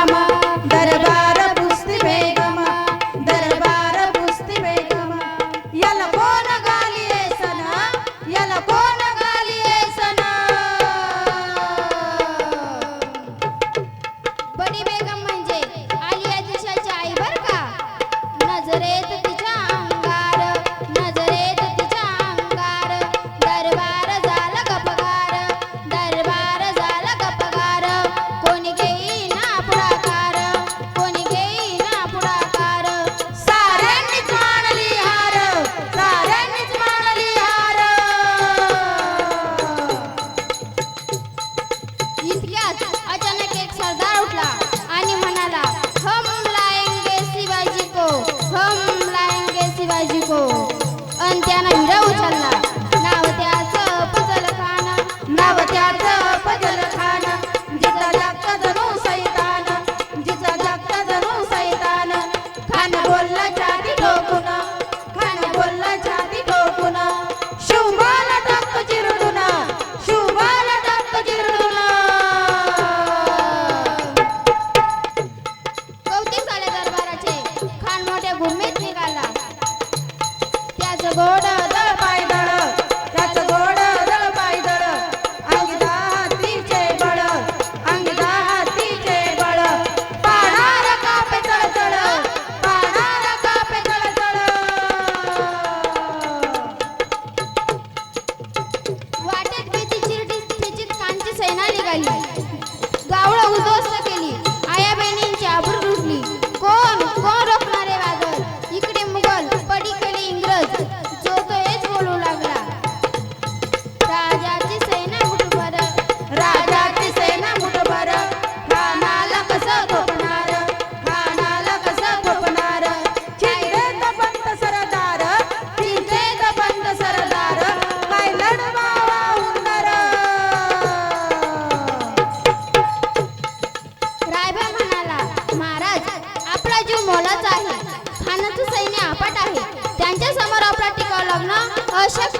राम दरबार Oh. বসে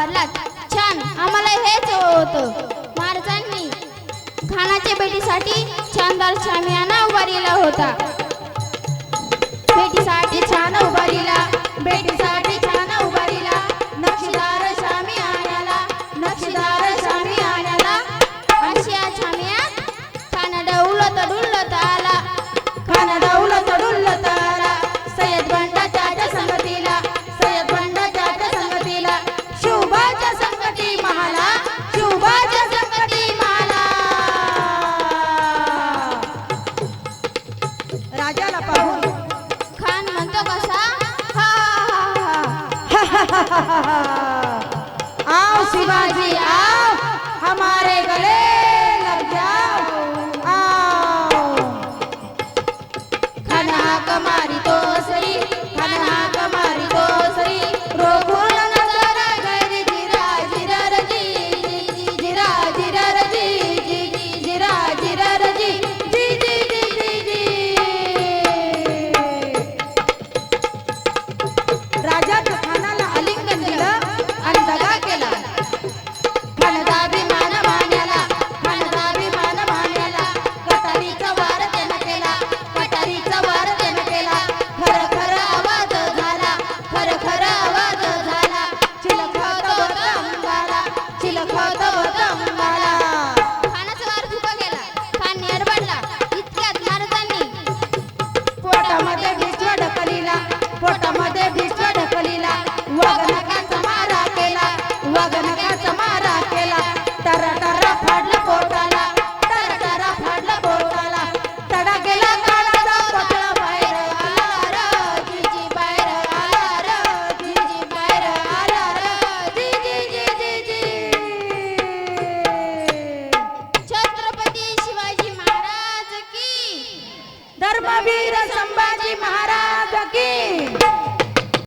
भरलात. छान आम्हाला हेच होतं. महाराजांनी खानाच्या भेटीसाठी छानदार शामियाना उभारलेला होता. भेटीसाठी